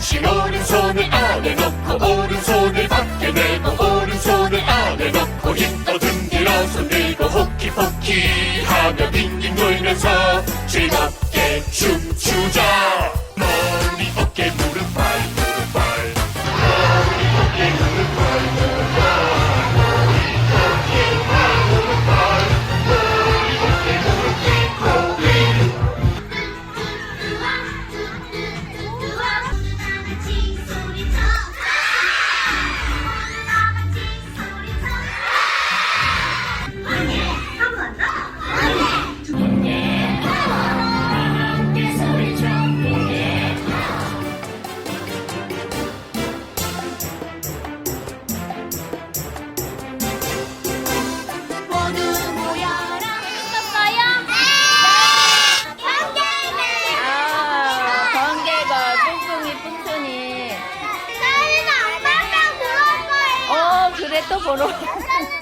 같이 오른손을 안에 넣고 오른손을 밖에 내고 오른손을 안에 넣고 힘껏 흔들어 손 들고 호키포키 하며 빙빙 돌면서 즐겁게 춤추자 teléfono.